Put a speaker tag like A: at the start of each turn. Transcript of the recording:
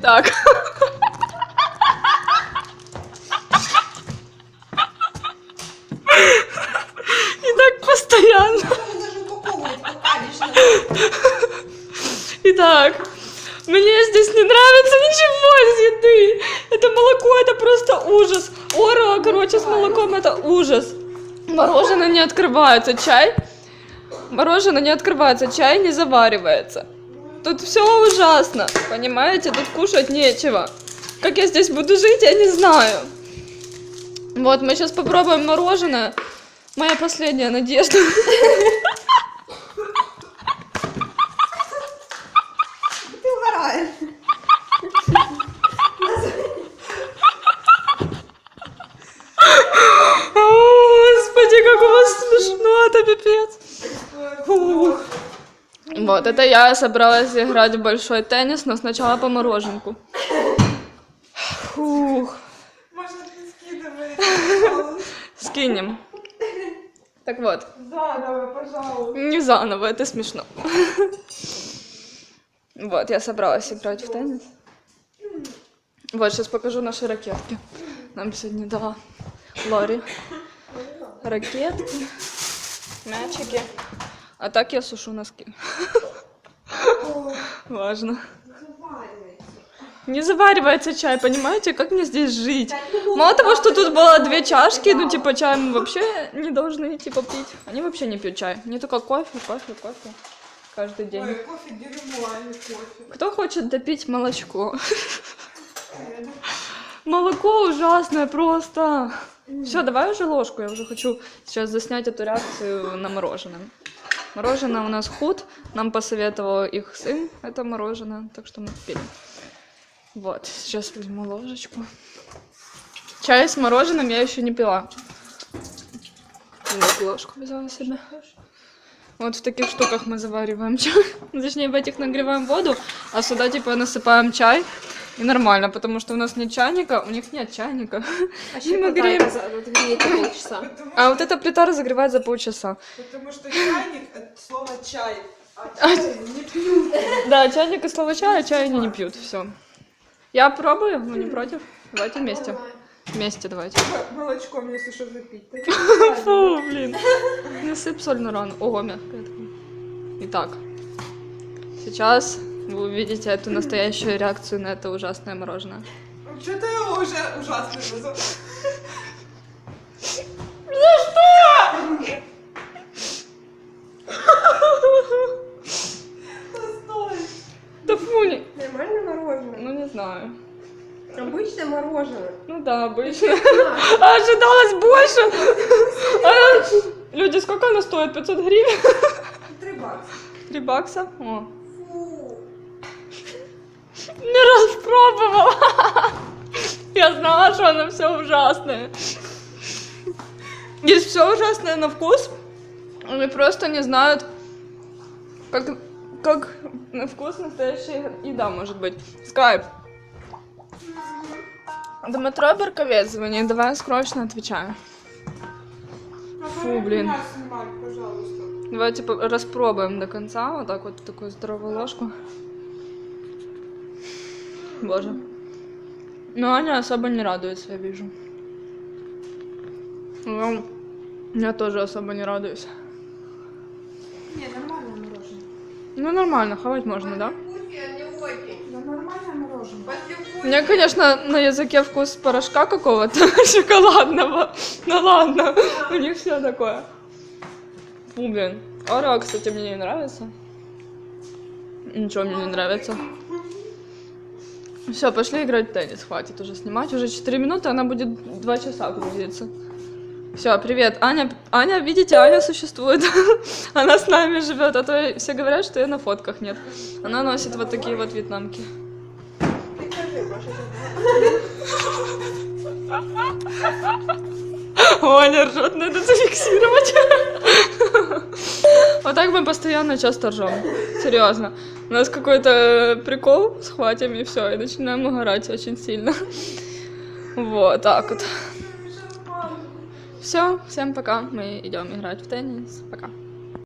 A: Так. И так постоянно. Итак, мне здесь не нравится ничего из еды. Это молоко, это просто ужас. Орео, короче, с молоком это ужас. Мороженое не открывается, чай. Мороженое не открывается, чай не заваривается. Тут все ужасно, понимаете? Тут кушать нечего. Как я здесь буду жить, я не знаю. Вот, мы сейчас попробуем мороженое. Моя последняя надежда. Вот, это я собралась играть в большой теннис, но сначала по мороженку. Фух,
B: Маша, ты скидывай.
A: скинем. Так вот,
B: Заново, пожалуйста.
A: не заново, это смешно. Вот, я собралась играть в теннис. Вот, сейчас покажу наши ракетки. Нам сегодня дала Лори ракетки, мячики. А так я сушу носки. Важно. Не заваривается чай, понимаете, как мне здесь жить? Мало того, что тут было две чашки, ну типа чай мы вообще не должны типа пить. Они вообще не пьют чай. Не только кофе, кофе, кофе. Каждый день.
B: Ой, кофе дерьмо, а не кофе.
A: Кто хочет допить молочко? Молоко ужасное просто. Все, давай уже ложку. Я уже хочу сейчас заснять эту реакцию на мороженое. Мороженое у нас худ. Нам посоветовал их сын это мороженое, так что мы купили. Вот, сейчас возьму ложечку. Чай с мороженым я еще не пила. Вот ложку взяла себе. Вот в таких штуках мы завариваем чай. Точнее, в этих нагреваем воду, а сюда типа насыпаем чай. И нормально, потому что у нас нет чайника, у них нет чайника.
C: А
A: И мы греем.
C: Греете полчаса.
B: Потому,
A: А вот эта плита разогревает за полчаса.
B: потому что чайник это слово чай. А чай не пьют.
A: Да, чайник и слово чая, а чай они не пьют. Все. Я пробую, вы не против? Давайте вместе. Вместе давайте.
B: Молочком, если что, запить.
A: Фу, блин. Не сыпь соль на рану. Ого, мягкая такая. Итак, сейчас вы увидите эту настоящую реакцию на это ужасное мороженое.
B: Что ты уже ужасно назвал? Стой.
A: Да фу, не...
C: Нормальное мороженое.
A: ну не знаю.
C: Обычное мороженое.
A: Ну да, обычно. А ожидалось больше. Люди, сколько оно стоит? 500 гривен?
C: Три бакса.
A: 3 бакса? О. оно все ужасное. Есть все ужасное на вкус. Они просто не знают, как, как на вкус настоящая еда может быть. Скайп. Дмитро Берковец звонит, давай срочно отвечаю. Фу, блин. Давайте по- распробуем до конца, вот так вот такую здоровую ложку. Боже. Но Аня особо не радуется, я вижу. Ну, я тоже особо не радуюсь.
B: Не, нормальное мороженое.
A: Ну, нормально, хавать можно, да?
C: Очень.
B: Да нормальное мороженое.
C: Послевкусие.
A: У меня, конечно, на языке вкус порошка какого-то шоколадного. Ну ладно, у них все такое. Фу, блин. Орео, кстати, мне не нравится. Ничего мне не нравится. Все, пошли играть в теннис. Хватит уже снимать. Уже 4 минуты, она будет 2 часа грузиться. Все, привет. Аня, Аня, видите, Аня существует. Она с нами живет, а то все говорят, что ее на фотках нет. Она носит вот такие вот вьетнамки. Аня ржет, надо зафиксировать. Вот так мы постоянно часто ржем. Серьезно. У нас какой-то прикол схватим и все, и начинаем угорать очень сильно. Вот так вот. Все, всем пока. Мы идем играть в теннис. Пока.